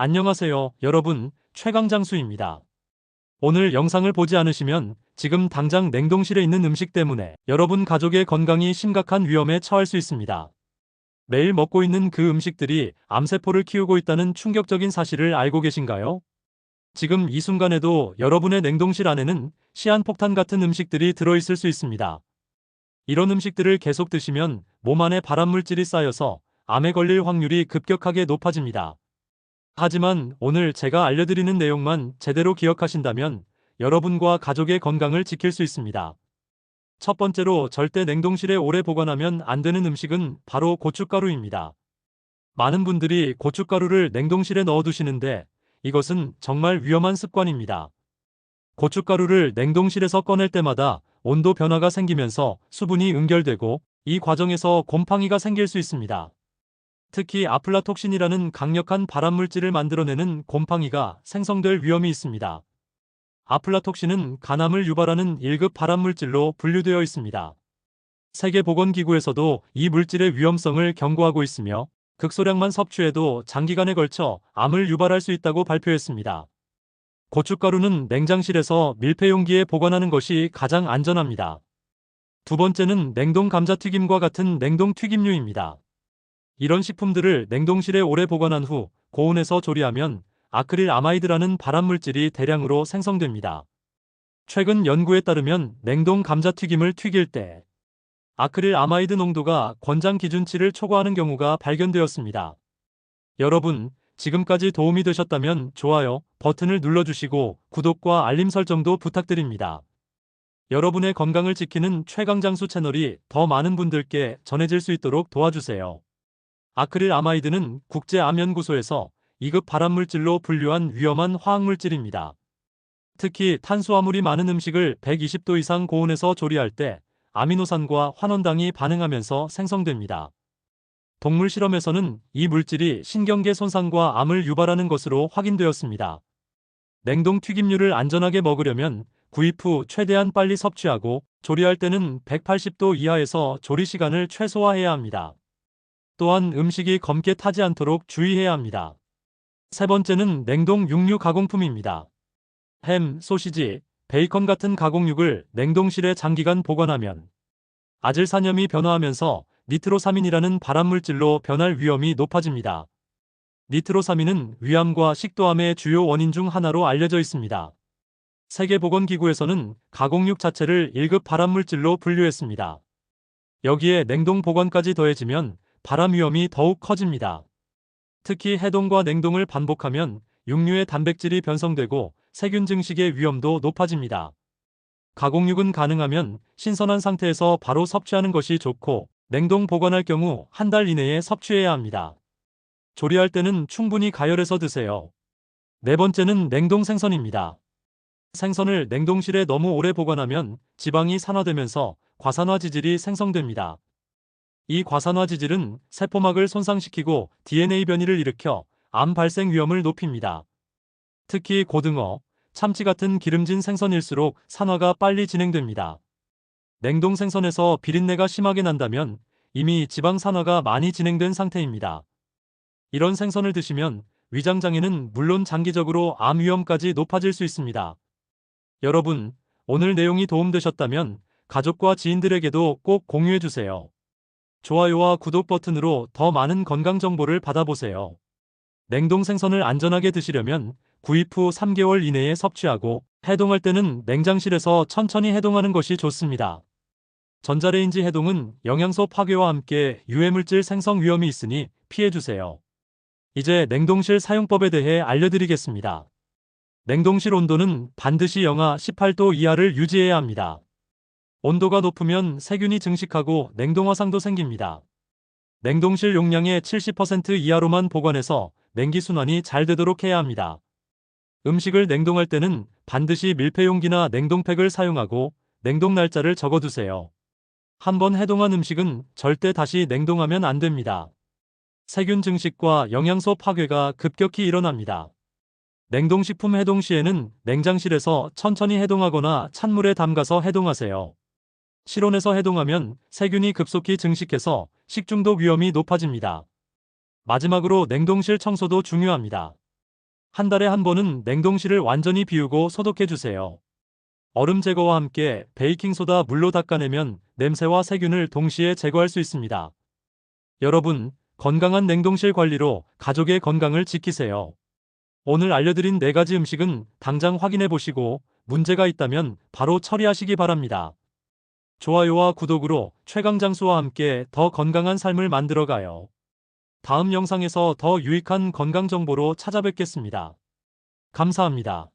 안녕하세요, 여러분. 최강장수입니다. 오늘 영상을 보지 않으시면 지금 당장 냉동실에 있는 음식 때문에 여러분 가족의 건강이 심각한 위험에 처할 수 있습니다. 매일 먹고 있는 그 음식들이 암세포를 키우고 있다는 충격적인 사실을 알고 계신가요? 지금 이 순간에도 여러분의 냉동실 안에는 시한폭탄 같은 음식들이 들어있을 수 있습니다. 이런 음식들을 계속 드시면 몸 안에 발암물질이 쌓여서 암에 걸릴 확률이 급격하게 높아집니다. 하지만 오늘 제가 알려드리는 내용만 제대로 기억하신다면 여러분과 가족의 건강을 지킬 수 있습니다. 첫 번째로 절대 냉동실에 오래 보관하면 안 되는 음식은 바로 고춧가루입니다. 많은 분들이 고춧가루를 냉동실에 넣어두시는데 이것은 정말 위험한 습관입니다. 고춧가루를 냉동실에서 꺼낼 때마다 온도 변화가 생기면서 수분이 응결되고 이 과정에서 곰팡이가 생길 수 있습니다. 특히 아플라톡신이라는 강력한 발암물질을 만들어내는 곰팡이가 생성될 위험이 있습니다. 아플라톡신은 간암을 유발하는 1급 발암물질로 분류되어 있습니다. 세계보건기구에서도 이 물질의 위험성을 경고하고 있으며 극소량만 섭취해도 장기간에 걸쳐 암을 유발할 수 있다고 발표했습니다. 고춧가루는 냉장실에서 밀폐용기에 보관하는 것이 가장 안전합니다. 두 번째는 냉동 감자튀김과 같은 냉동 튀김류입니다. 이런 식품들을 냉동실에 오래 보관한 후 고온에서 조리하면 아크릴 아마이드라는 발암물질이 대량으로 생성됩니다. 최근 연구에 따르면 냉동 감자튀김을 튀길 때 아크릴 아마이드 농도가 권장 기준치를 초과하는 경우가 발견되었습니다. 여러분, 지금까지 도움이 되셨다면 좋아요 버튼을 눌러주시고 구독과 알림 설정도 부탁드립니다. 여러분의 건강을 지키는 최강장수 채널이 더 많은 분들께 전해질 수 있도록 도와주세요. 아크릴 아마이드는 국제암연구소에서 2급 발암물질로 분류한 위험한 화학물질입니다. 특히 탄수화물이 많은 음식을 120도 이상 고온에서 조리할 때 아미노산과 환원당이 반응하면서 생성됩니다. 동물 실험에서는 이 물질이 신경계 손상과 암을 유발하는 것으로 확인되었습니다. 냉동 튀김류를 안전하게 먹으려면 구입 후 최대한 빨리 섭취하고 조리할 때는 180도 이하에서 조리 시간을 최소화해야 합니다. 또한 음식이 검게 타지 않도록 주의해야 합니다. 세 번째는 냉동 육류 가공품입니다. 햄, 소시지, 베이컨 같은 가공육을 냉동실에 장기간 보관하면 아질산염이 변화하면서 니트로사민이라는 발암물질로 변할 위험이 높아집니다. 니트로사민은 위암과 식도암의 주요 원인 중 하나로 알려져 있습니다. 세계보건기구에서는 가공육 자체를 1급 발암물질로 분류했습니다. 여기에 냉동 보관까지 더해지면 발암 위험이 더욱 커집니다. 특히 해동과 냉동을 반복하면 육류의 단백질이 변성되고 세균 증식의 위험도 높아집니다. 가공육은 가능하면 신선한 상태에서 바로 섭취하는 것이 좋고 냉동 보관할 경우 한 달 이내에 섭취해야 합니다. 조리할 때는 충분히 가열해서 드세요. 네 번째는 냉동 생선입니다. 생선을 냉동실에 너무 오래 보관하면 지방이 산화되면서 과산화 지질이 생성됩니다. 이 과산화 지질은 세포막을 손상시키고 DNA 변이를 일으켜 암 발생 위험을 높입니다. 특히 고등어, 참치 같은 기름진 생선일수록 산화가 빨리 진행됩니다. 냉동 생선에서 비린내가 심하게 난다면 이미 지방 산화가 많이 진행된 상태입니다. 이런 생선을 드시면 위장 장애는 물론 장기적으로 암 위험까지 높아질 수 있습니다. 여러분, 오늘 내용이 도움되셨다면 가족과 지인들에게도 꼭 공유해 주세요. 좋아요와 구독 버튼으로 더 많은 건강 정보를 받아보세요. 냉동 생선을 안전하게 드시려면 구입 후 3개월 이내에 섭취하고 해동할 때는 냉장실에서 천천히 해동하는 것이 좋습니다. 전자레인지 해동은 영양소 파괴와 함께 유해물질 생성 위험이 있으니 피해주세요. 이제 냉동실 사용법에 대해 알려드리겠습니다. 냉동실 온도는 반드시 영하 18도 이하를 유지해야 합니다. 온도가 높으면 세균이 증식하고 냉동 화상도 생깁니다. 냉동실 용량의 70% 이하로만 보관해서 냉기 순환이 잘 되도록 해야 합니다. 음식을 냉동할 때는 반드시 밀폐용기나 냉동팩을 사용하고 냉동 날짜를 적어두세요. 한번 해동한 음식은 절대 다시 냉동하면 안 됩니다. 세균 증식과 영양소 파괴가 급격히 일어납니다. 냉동식품 해동 시에는 냉장실에서 천천히 해동하거나 찬물에 담가서 해동하세요. 실온에서 해동하면 세균이 급속히 증식해서 식중독 위험이 높아집니다. 마지막으로 냉동실 청소도 중요합니다. 한 달에 한 번은 냉동실을 완전히 비우고 소독해 주세요. 얼음 제거와 함께 베이킹소다 물로 닦아내면 냄새와 세균을 동시에 제거할 수 있습니다. 여러분, 건강한 냉동실 관리로 가족의 건강을 지키세요. 오늘 알려드린 4가지 음식은 당장 확인해 보시고 문제가 있다면 바로 처리하시기 바랍니다. 좋아요와 구독으로 최강장수와 함께 더 건강한 삶을 만들어 가요. 다음 영상에서 더 유익한 건강 정보로 찾아뵙겠습니다. 감사합니다.